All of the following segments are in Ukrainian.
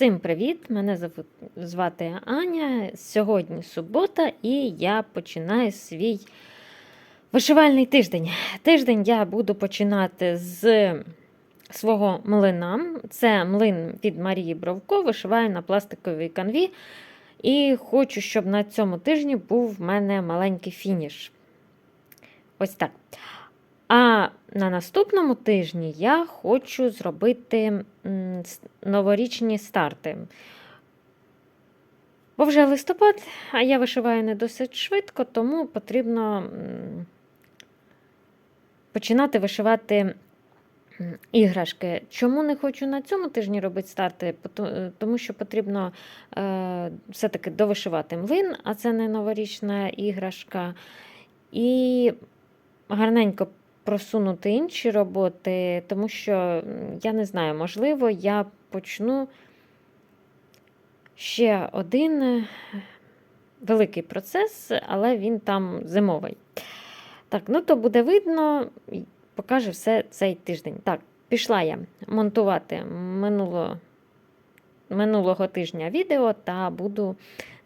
Всім привіт! Мене звати Аня. Сьогодні субота, і я починаю свій вишивальний тиждень. Тиждень я буду починати з свого млина. Це млин від Марії Бровко, вишиваю на пластиковій канві. І хочу, щоб на цьому тижні був в мене маленький фініш. Ось так. А на наступному тижні я хочу зробити новорічні старти. Бо вже листопад, а я вишиваю не досить швидко, тому потрібно починати вишивати іграшки. Чому не хочу на цьому тижні робити старти? Е, Тому що потрібно е, все-таки довишивати млин, а це не новорічна іграшка. І гарненько просунути інші роботи, тому що я не знаю, можливо, я почну ще один е, великий процес, але він там зимовий. Так, ну то буде видно, покаже все цей тиждень. Так, пішла я монтувати минуло, минулого тижня відео та буду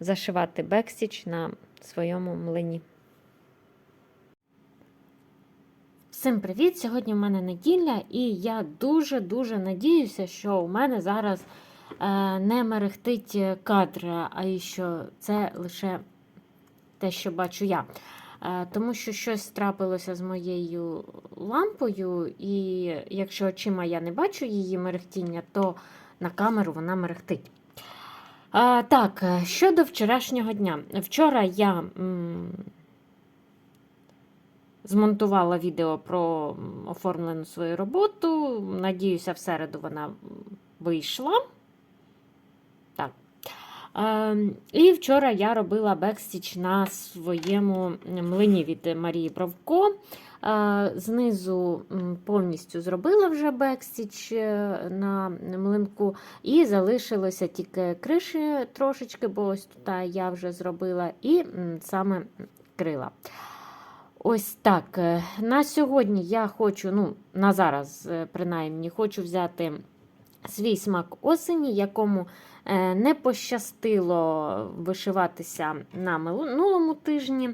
зашивати бекстіч на своєму млині. Всім привіт! Сьогодні в мене неділя, і я дуже-дуже надіюся, що у мене зараз е, не мерехтить кадр, а що це лише те, що бачу я. Е, тому що щось трапилося з моєю лампою, і якщо очима я не бачу її мерехтіння, то на камеру вона мерехтить. Так, е, щодо вчорашнього дня. Вчора я. Змонтувала відео про оформлену свою роботу. Надіюся, в середу вона вийшла. Так. Е, і вчора я робила бекстіч на своєму млині від Марії Бровко. Е, знизу повністю зробила вже бекстіч е, на млинку, і залишилося тільки криші трошечки, бо ось тут я вже зробила, і саме крила. Ось так. е, На сьогодні я хочу, ну, на зараз, е, принаймні, хочу взяти свій смак осені, якому е, не пощастило вишиватися на минулому тижні.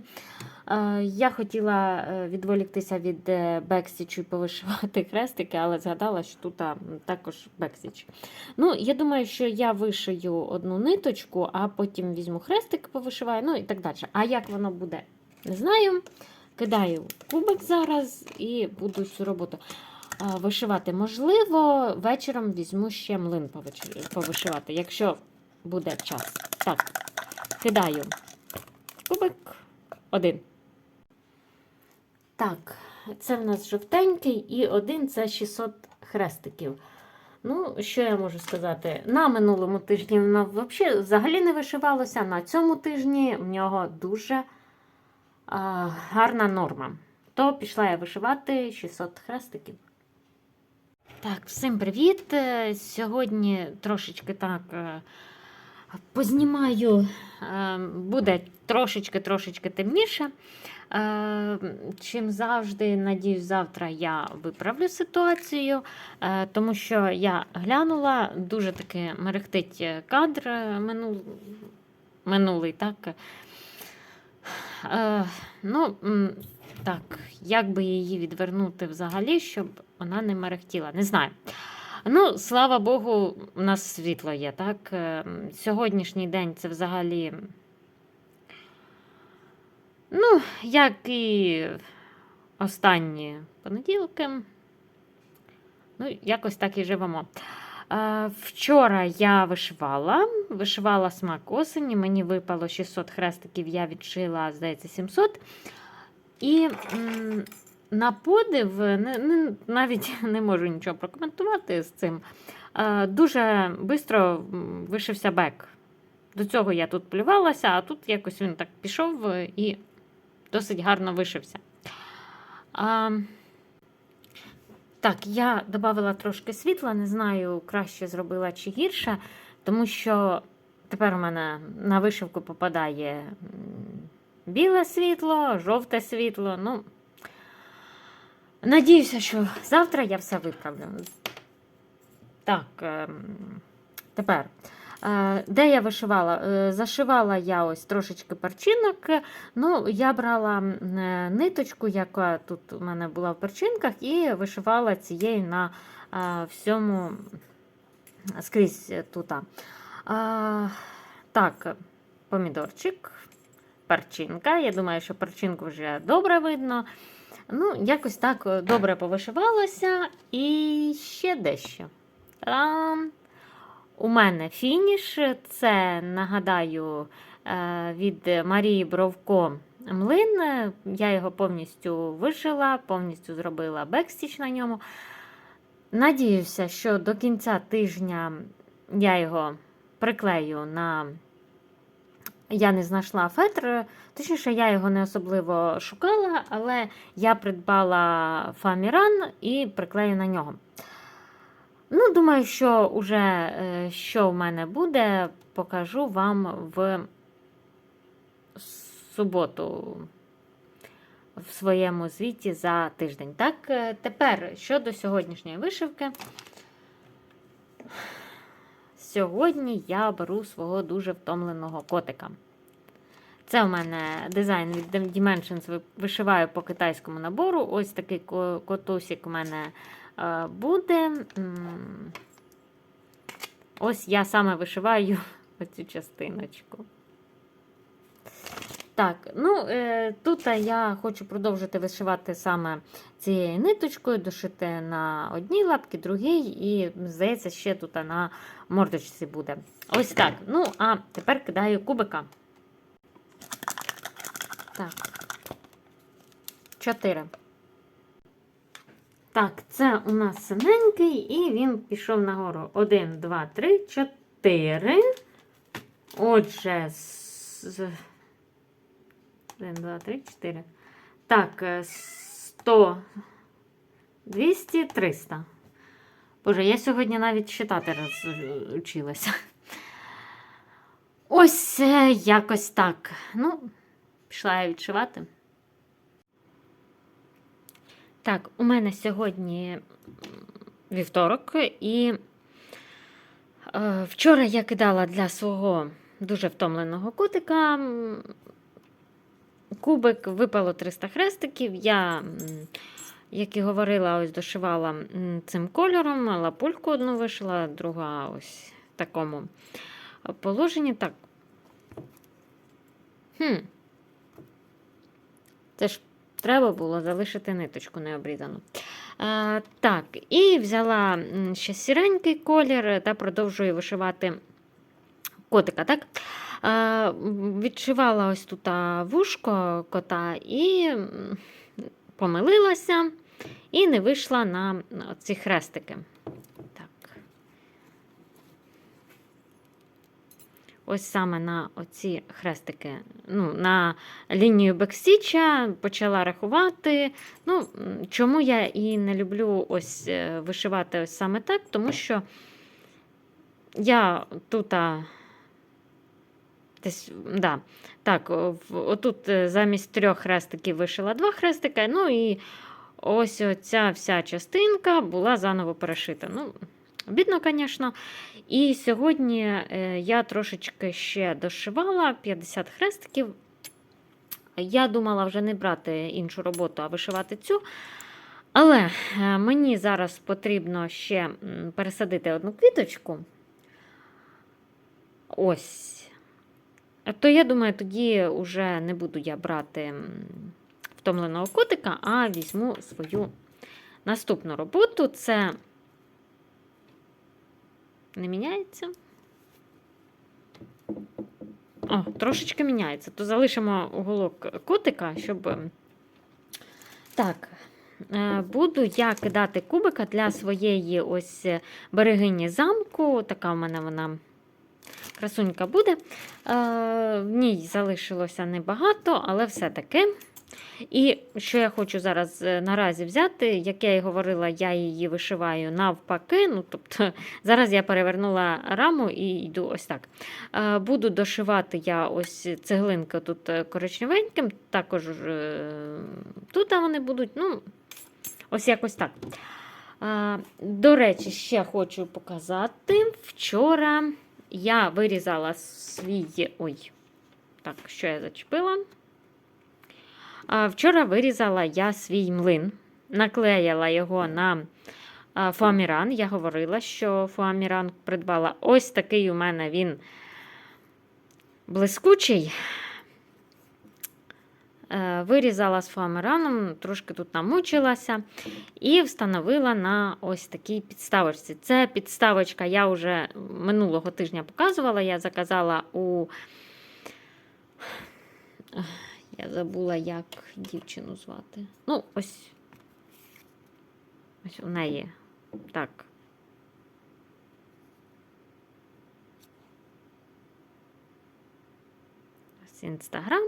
Я хотіла відволіктися від бексічу і повишивати хрестики, але згадала, що тут також бексіч. Ну, я думаю, що я вишию одну ниточку, а потім візьму хрестик, повишиваю, ну і так далі. А як воно буде, не знаю. Кидаю кубик зараз і буду цю роботу вишивати. Можливо, вечором візьму ще млин повишивати, якщо буде час. Так, кидаю кубик один. Так, це в нас жовтенький і один це 600 хрестиків. Ну, що я можу сказати? На минулому тижні воно взагалі не вишивалося. На цьому тижні в нього дуже гарна норма. То пішла я вишивати 600 хрестиків. Так, всім привіт! Е, Сьогодні трошечки так е, познімаю, е, буде трошечки-трошечки темніше. Чим завжди, надіюсь, завтра я виправлю ситуацію, тому що я глянула, дуже таки мерехтить кадр минул, минулий, так. Е, ну, так, як би її відвернути взагалі, щоб вона не мерехтіла, не знаю. Ну, слава Богу, у нас світло є, так? Е, Сьогоднішній день це взагалі. Ну, як і останні понеділки. Ну, якось так і живемо. Вчора я вишивала, вишивала смак осені, мені випало 600 хрестиків, я відшила, здається, 700. І на подив, навіть не можу нічого прокоментувати з цим. Дуже швидко вишився бек. До цього я тут плювалася, а тут якось він так пішов е, і досить гарно вишився. Так, я додала трошки світла, не знаю, краще зробила чи гірше, тому що тепер у мене на вишивку попадає біле світло, жовте світло. Ну, надіюся, що завтра я все виправлю. Так, ем, Тепер, де я вишивала? Е, Зашивала я ось трошечки перчинок. Ну, я брала е, ниточку, яка тут у мене була в перчинках, і вишивала цією на всьому скрізь тут. Так, помідорчик, перчинка. Я думаю, що перчинку вже добре видно. Ну, якось так е, добре повишивалося. І ще дещо. Та-дам! У мене фініш. Це, нагадаю, е, від Марії Бровко млин. Я його повністю вишила, повністю зробила бекстіч на ньому. Надіюся, що до кінця тижня я його приклею на. Я не знайшла фетр, точніше, я його не особливо шукала, але я придбала фаміран і приклею на нього. Ну, думаю, що уже е, що в мене буде, покажу вам в суботу в своєму звіті за тиждень. Так, е, тепер щодо сьогоднішньої вишивки. Сьогодні я беру свого дуже втомленого котика. Це у мене дизайн від Dimensions, вишиваю по китайському набору. Ось такий котусик у мене буде. Ось я саме вишиваю оцю частиночку. Так, ну е, тут я хочу продовжити вишивати саме цією ниточкою, дошити на одній лапці, другій, і, здається, ще тут на мордочці буде. Ось так. Ну, а тепер кидаю кубика. Так. Чотири. Так, це у нас синенький, і він пішов нагору. Один, два, три, чотири. Отже, з... Один, два, три, чотири. Так, е, 100, 200, 300. Боже, я сьогодні навіть читати розучилася. Ось е, якось так. Ну, пішла я відшивати. Так, у мене сьогодні вівторок, і е, вчора я кидала для свого дуже втомленого котика кубик, випало 300 хрестиків. Я, як і говорила, ось дошивала цим кольором, лапульку одну вишила, друга ось в такому положенні. Так. Хм. Це ж треба було залишити ниточку необрізану. А, так, і взяла ще сіренький колір та продовжую вишивати котика. так? А, відшивала ось тут вушко кота і помилилася, і не вийшла на ці хрестики. Ось саме на оці хрестики, ну, на лінію бекстіча почала рахувати. Ну, чому я і не люблю ось е, вишивати ось саме так, тому що я тут. Десь, да, так, отут е, замість трьох хрестиків вишила два хрестика, ну і ось оця вся частинка була заново перешита. Ну, бідно, звісно. І сьогодні е, я трошечки ще дошивала 50 хрестиків. Я думала вже не брати іншу роботу, а вишивати цю. Але е, мені зараз потрібно ще пересадити одну квіточку. Ось. То я думаю, тоді вже не буду я брати втомленого котика, а візьму свою наступну роботу. Це не міняється. О, трошечки міняється. То залишимо уголок котика, щоб. ем, Так, е, буду я кидати кубика для своєї ось е, берегині замку. Така в мене вона красунька буде. Е, В ній залишилося небагато, але все-таки. І що я хочу зараз е, наразі взяти, як я і говорила, я її вишиваю навпаки. Ну, тобто, зараз я перевернула раму і йду ось так. Е, Буду дошивати я ось цеглинки тут е, коричневеньким, також тут вони будуть, ну, ось якось так. До речі, ще хочу показати. Вчора я вирізала свій. Ой, так, що я зачепила? Вчора вирізала я свій млин, наклеїла його на а, фоаміран. Я говорила, що фоаміран придбала. Ось такий у мене він блискучий. Е, Вирізала з фоаміраном, трошки тут намучилася і встановила на ось такій підставочці. Це підставочка я вже минулого тижня показувала. Я заказала у. Я забула, як дівчину звати. Ну, ось. Ось у неї. Так. Ось інстаграм.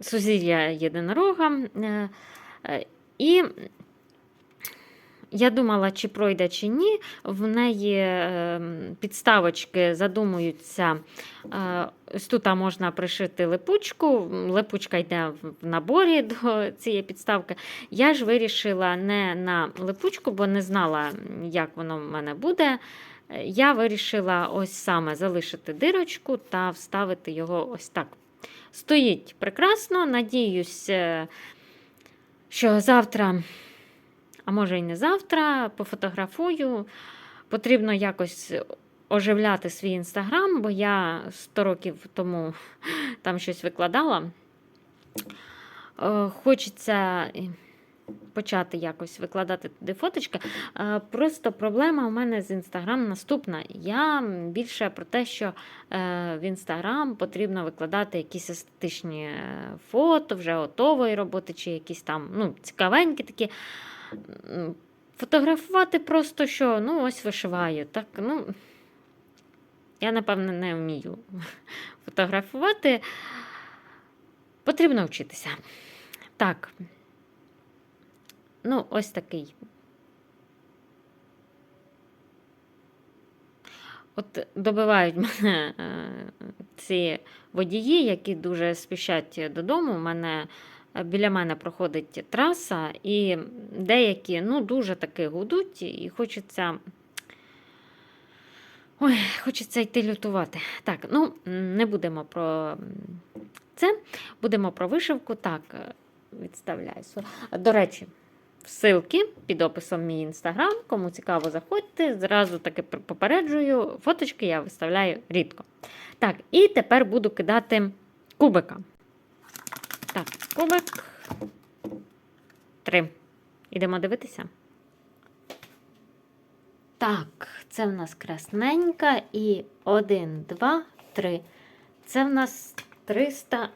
Сузір'я єдинорога. Е, е, І я думала, чи пройде, чи ні. В неї е, підставочки задумуються. е, Ось тут можна пришити липучку. Липучка йде в наборі до цієї підставки. Я ж вирішила не на липучку, бо не знала, як воно в мене буде. Я вирішила ось саме залишити дирочку та вставити його ось так. Стоїть прекрасно. Надіюсь, е, що завтра, а може і не завтра, пофотографую. Потрібно якось оживляти свій інстаграм, бо я 100 років тому там щось викладала. Е, Хочеться почати якось викладати туди фоточки. Е, Просто проблема у мене з інстаграм наступна. Я більше про те, що е, в інстаграм потрібно викладати якісь естетичні фото, вже готової роботи, чи якісь там ну, цікавенькі такі. Фотографувати просто що, ну, ось вишиваю. Так, ну, я, напевно, не вмію фотографувати. Потрібно вчитися. Так. Ну, ось такий. От добивають мене е, ці водії, які дуже спішать додому. У мене біля мене проходить траса, і деякі ну, дуже таки гудуть, і хочеться. Ой, хочеться йти лютувати. Так, ну, не будемо про це, будемо про вишивку. Так, е, відставляю. До речі, ссылки під описом мій інстаграм. Кому цікаво, заходьте. Зразу таки попереджую, фоточки я виставляю рідко. Так, і тепер буду кидати кубика. Так, кубик. Три. Ідемо дивитися. Так, це в нас красненька. І один, два, три. Це в нас 300.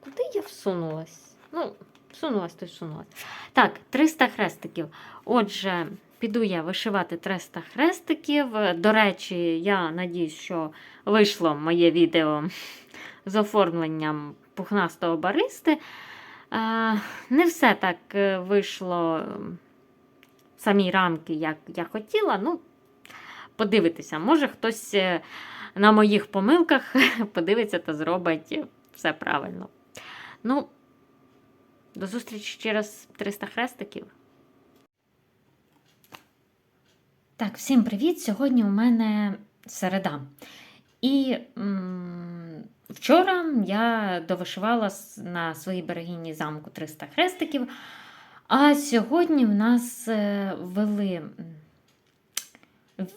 Куди я всунулась? Ну, всунулась, то всунулась. Так, 300 хрестиків. Отже, піду я вишивати 300 хрестиків. До речі, я надіюсь, що вийшло моє відео з оформленням пухнастого баристи. Е, Не все так е, вийшло м, самі рамки, як я хотіла. Ну, подивитися, може хтось е, на моїх помилках подивиться та зробить все правильно. Ну, до зустрічі через 300 хрестиків. Так, всім привіт! Сьогодні у мене середа. І м, вчора я довишивала на своїй берегині замку 300 хрестиків. А сьогодні в нас е, ввели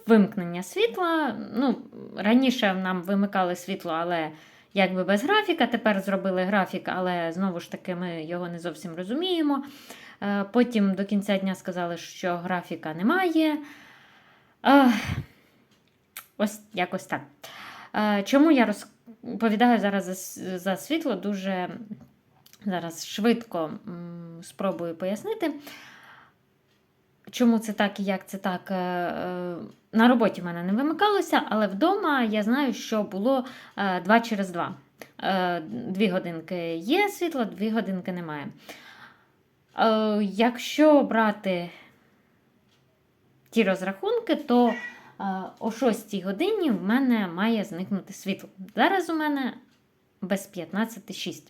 вимкнення світла. Ну, раніше нам вимикали світло, але якби без графіка. Тепер зробили графік, але знову ж таки ми його не зовсім розуміємо. Е, Потім до кінця дня сказали, що графіка немає. Ось якось так. Е, Чому я розповідаю зараз за, за світло? Дуже зараз швидко спробую пояснити. Чому це так і як це так? Е, е, На роботі в мене не вимикалося, але вдома я знаю, що було 2 через 2. Дві годинки є світло, дві годинки немає. Е, Якщо брати ті розрахунки, то е, о 6 годині в мене має зникнути світло. Зараз у мене без 15.6.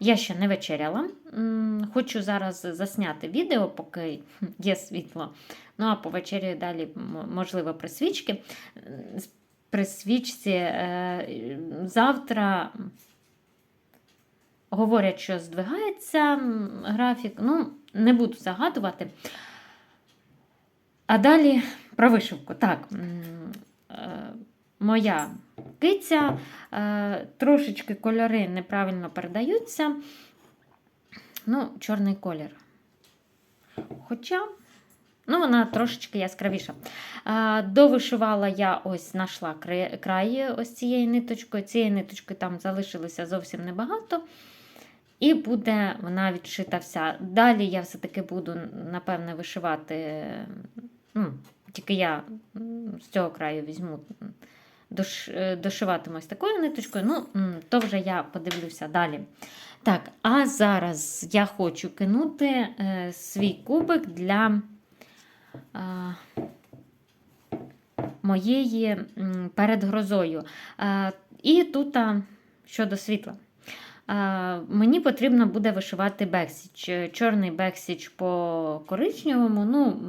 Я ще не вечеряла. Хочу зараз засняти відео, поки є світло. Ну, а повечеряю далі, можливо, при свічки. Е, При свічці е, завтра говорять, що здвигається графік. Ну, не буду загадувати. А далі про вишивку. Так, е, моя киця, е, трошечки кольори неправильно передаються. Ну, чорний колір. Хоча, ну, вона трошечки яскравіша. Е, довишивала я ось знайшла край, ось цією ниточкою. Цієї ниточки там залишилося зовсім небагато. І буде вона відшита вся. Далі я все-таки буду, напевне, вишивати. Тільки я з цього краю візьму, дош, е, такою ниточкою. Ну, то вже я подивлюся далі. Так, а зараз я хочу кинути е, свій кубик для е, моєї перед грозою. Е, і тут а, щодо світла. Мені потрібно буде вишивати бексіч. Е, Чорний бексіч по коричневому. Ну,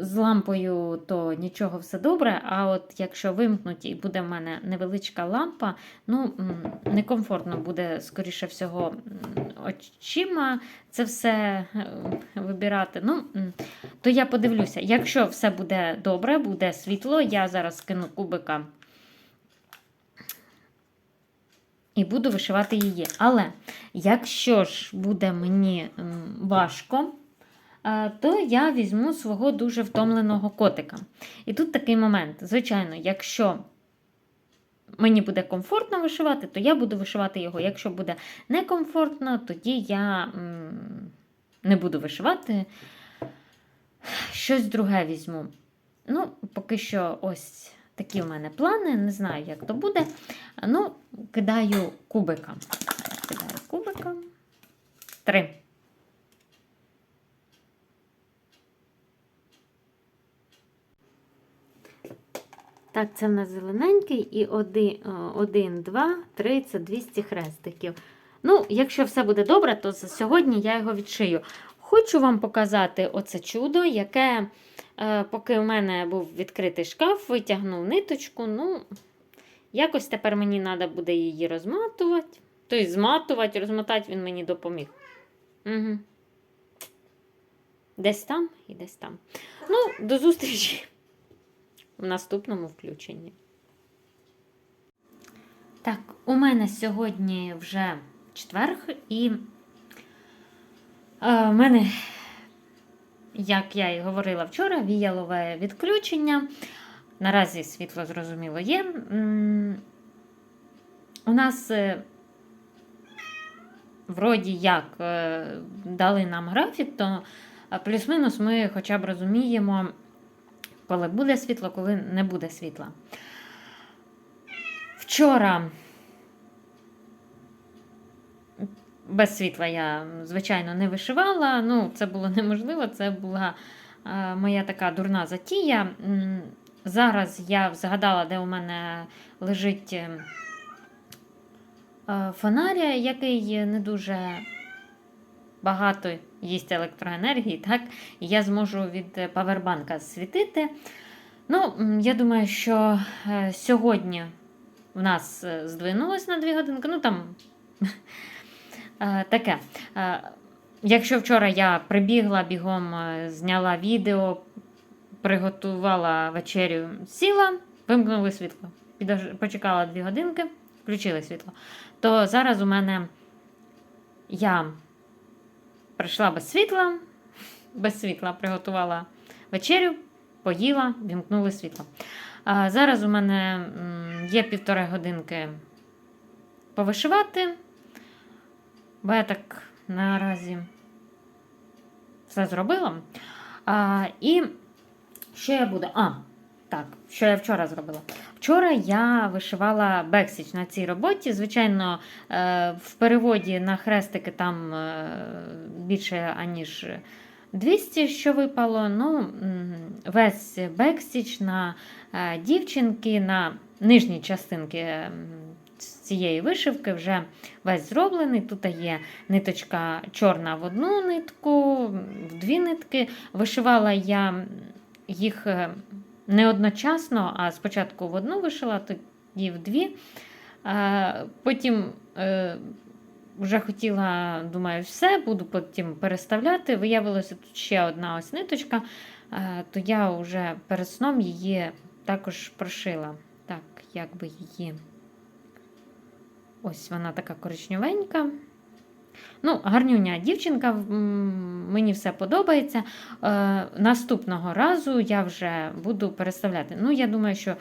з лампою то нічого все добре. А от якщо вимкнуть і буде в мене невеличка лампа, ну некомфортно буде, скоріше всього, очима це все е, вибирати. Ну, то я подивлюся. Якщо все буде добре, буде світло, я зараз скину кубика. І буду вишивати її. Але якщо ж буде мені важко, то я візьму свого дуже втомленого котика. І тут такий момент. Звичайно, якщо мені буде комфортно вишивати, то я буду вишивати його. Якщо буде некомфортно, тоді я не буду вишивати. Щось друге візьму. Ну, поки що ось такі в мене плани. Не знаю, як то буде. Ну, кидаю кубика. Кидаю кубика. Три. Так, це в нас зелененький і один, один, два, три це 200 хрестиків. Ну, якщо все буде добре, то сьогодні я його відшию. Хочу вам показати оце чудо, яке, е, поки у мене був відкритий шкаф, витягнув ниточку. Ну, якось тепер мені треба буде її розматувати. Тобто зматувати, розмотати він мені допоміг. Угу. Десь там і десь там. Ну, до зустрічі в наступному включенні. Так, у мене сьогодні вже четверг, і е, в мене, як я і говорила вчора, віялове відключення. Наразі світло зрозуміло є. У нас е, вроді як е, дали нам графік, то плюс-мінус ми хоча б розуміємо, коли буде світло, коли не буде світла. Вчора без світла я, звичайно, не вишивала. Ну, це було неможливо, це була е, моя така дурна затія. Зараз я згадала, де у мене лежить е, е, фонаря, який не дуже багато їсть електроенергії, так? І я зможу від павербанка світити. Ну, я думаю, що е, сьогодні в нас е, здвинулось на 2 годинки. Ну там е, таке. Е, Якщо вчора я прибігла бігом, е, зняла відео, приготувала вечерю, сіла, вимкнули світло. Почекала 2 годинки, включили світло. То зараз у мене я прийшла без світла, без світла приготувала вечерю, поїла, вімкнули світло. А зараз у мене є півтори годинки повишивати, бо я так наразі все зробила. А, і що я буду? А, так, що я вчора зробила? Вчора я вишивала бексіч на цій роботі. Звичайно, е, в переводі на хрестики там е, більше, аніж 200, що випало. Ну, весь бексіч на е, дівчинки, на нижні частинки цієї вишивки вже весь зроблений. Тут є ниточка чорна в одну нитку, в дві нитки. Вишивала я їх не одночасно, а спочатку в одну вишила, тоді в дві. Потім е, вже хотіла, думаю, все, буду потім переставляти. Виявилося тут ще одна ось ниточка, е, то я вже перед сном її також прошила. Так, як би її. Ось вона така коричневенька. Ну, гарнюня дівчинка, мені все подобається. Е, наступного разу я вже буду переставляти. Ну, я думаю, що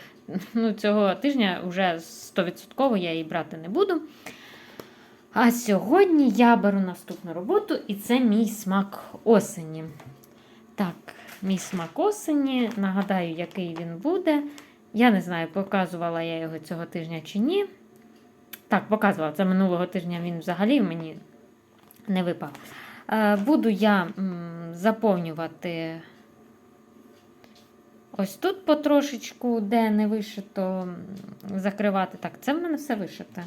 ну, цього тижня вже 100% я її брати не буду. А сьогодні я беру наступну роботу, і це мій смак осені. Так, мій смак осені. Нагадаю, який він буде. Я не знаю, показувала я його цього тижня чи ні. Так, показувала. Це минулого тижня він взагалі мені не випав. Е, Буду я заповнювати ось тут потрошечку, де не вишито, закривати. Так, це в мене все вишите.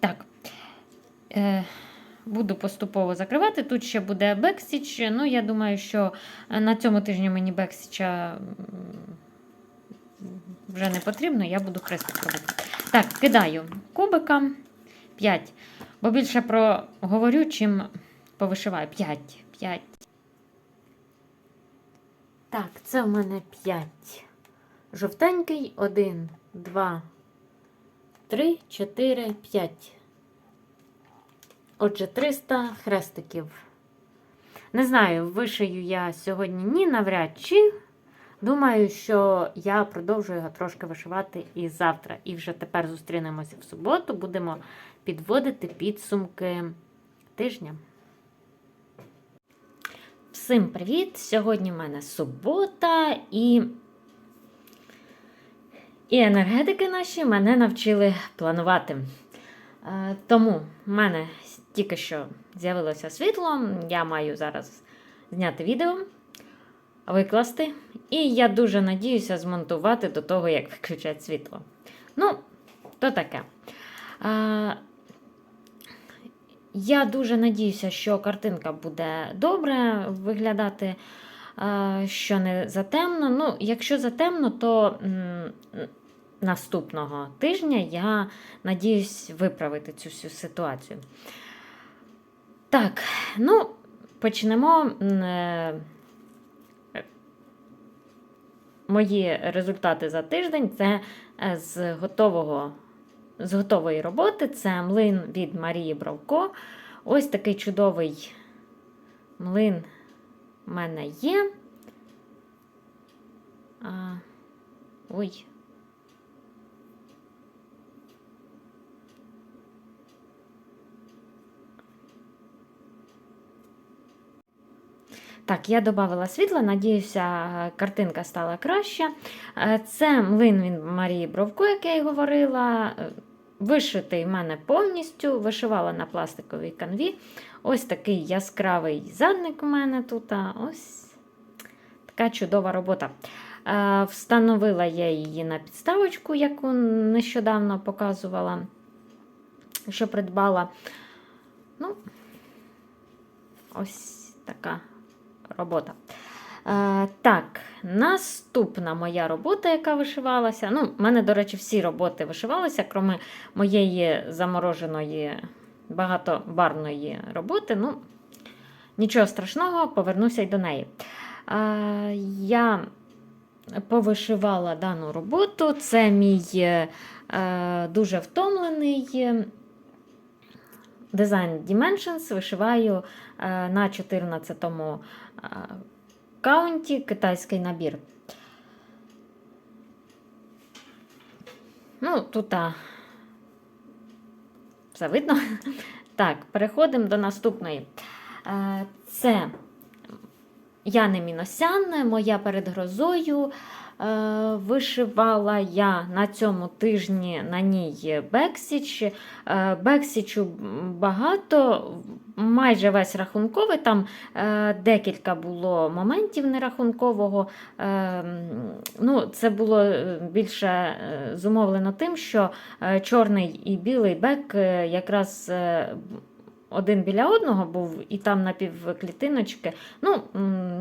Так. Е, Буду поступово закривати. Тут ще буде бексіч. Ну, я думаю, що на цьому тижні мені бексіча вже не потрібно, я буду хрестик робити. Так, кидаю кубика 5. Бо більше про говорю, чим повишиваю. 5. 5. Так, це в мене 5. Жовтенький. 1, 2, 3, 4, 5. Отже, 300 хрестиків. Не знаю, вишию я сьогодні ні, навряд чи. Думаю, що я продовжую його трошки вишивати і завтра. І вже тепер зустрінемося в суботу, будемо підводити підсумки тижня. Всім привіт! Сьогодні в мене субота і. І енергетики наші мене навчили планувати. Е, Тому в мене тільки що з'явилося світло. Я маю зараз зняти відео, викласти. І я дуже надіюся змонтувати до того, як виключать світло. Ну, то таке. Е, Я дуже надіюся, що картинка буде добре виглядати, е, що не затемно. Ну, якщо затемно, то м, наступного тижня я надіюсь виправити цю всю ситуацію. Так, ну, почнемо. Мої результати за тиждень це е, з готового з готової роботи. Це млин від Марії Бравко. Ось такий чудовий млин в мене є. А, Ой. Так, я додала світла, надіюся, картинка стала краща. Е, Це млин від Марії Бровко, як я й говорила. Е, Вишитий в мене повністю, вишивала на пластиковій канві. Ось такий яскравий задник у мене тут. а Ось така чудова робота. Е, Встановила я її на підставочку, яку нещодавно показувала, що придбала. Ну, ось така робота. Е, так, наступна моя робота, яка вишивалася. Ну, в мене, до речі, всі роботи вишивалися, крім моєї замороженої багатобарної роботи. Ну, нічого страшного, повернуся й до неї. Е, я повишивала дану роботу. Це мій е, дуже втомлений. Design Dimensions вишиваю е, на 14-му е, каунті китайський набір. Ну, тут а, все видно. Так, переходимо до наступної. Е, Це Яни Міносян, моя перед грозою. Е, Вишивала я на цьому тижні на ній Бексіч. Е, Бексічу багато, майже весь рахунковий. Там е, декілька було моментів нерахункового. Ну, це було більше зумовлено тим, що чорний і білий бек якраз. Один біля одного був, і там напівклітиночки. Ну,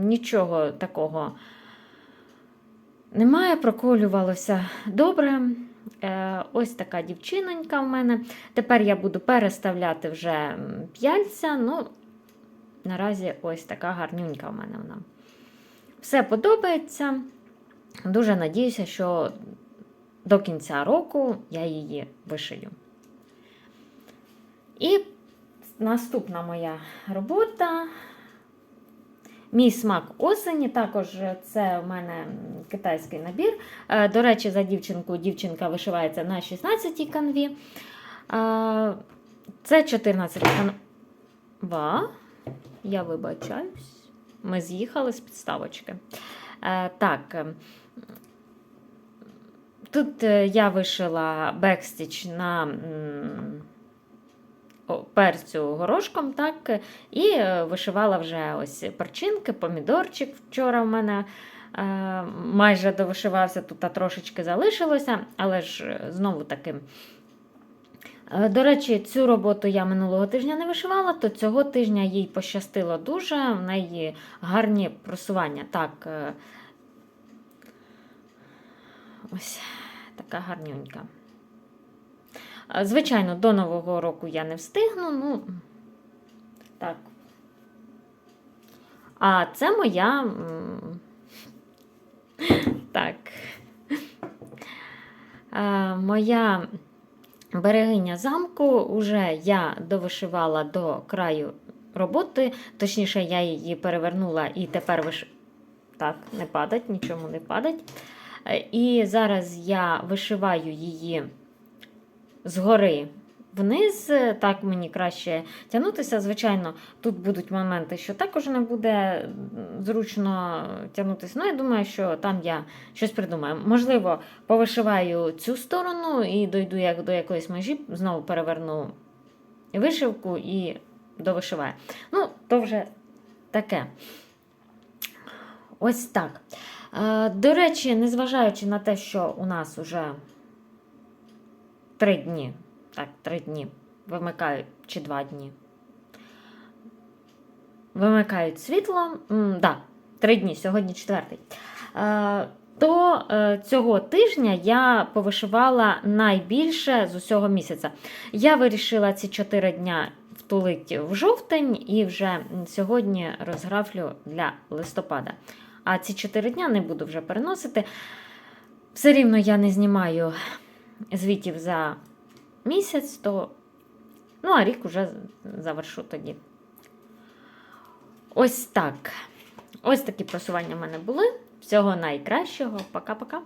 нічого такого немає, проколювалося добре. Е, ось така дівчинонька в мене. Тепер я буду переставляти вже п'яльця. Ну, наразі ось така гарнюнька в мене вона. Все подобається. Дуже надіюся, що до кінця року я її вишию. І наступна моя робота. Мій смак осені, також це у мене китайський набір. Е, До речі, за дівчинку дівчинка вишивається на 16 канві. Е, Це 14 канва. Я вибачаюсь. Ми з'їхали з підставочки. Е, Так. е, Тут я вишила бекстіч на перцю горошком, так, і е, вишивала вже ось перчинки, помідорчик вчора в мене е, майже довишивався, тут трошечки залишилося, але ж е, знову таки. Е, До речі, цю роботу я минулого тижня не вишивала, то цього тижня їй пощастило дуже, в неї гарні просування. Так, е, ось така гарнюнька. Звичайно, до Нового року я не встигну, ну так. А це моя. Так. Моя берегиня замку уже я довишивала до краю роботи, точніше, я її перевернула і тепер виш... Так, не падать, нічому не падать. Е, І зараз я вишиваю її згори вниз. Так мені краще тягнутися. Звичайно, тут будуть моменти, що також не буде зручно тягнутися. Ну, я думаю, що там я щось придумаю. Можливо, повишиваю цю сторону і дойду як до якоїсь межі, знову переверну вишивку і довишиваю. Ну, то вже таке. Ось так. Е, До речі, незважаючи на те, що у нас уже три дні, так, три дні вимикають чи два дні. Вимикають світло. М, да, три дні, сьогодні четвертий. Е, то е, цього тижня я повишивала найбільше з усього місяця. Я вирішила ці чотири дня втулити в жовтень і вже сьогодні розграфлю для листопада. А ці чотири дня не буду вже переносити. Все рівно я не знімаю звітів за місяць, то ну, а рік уже завершу тоді. Ось так. Ось такі просування в мене були. Всього найкращого. Пока-пока.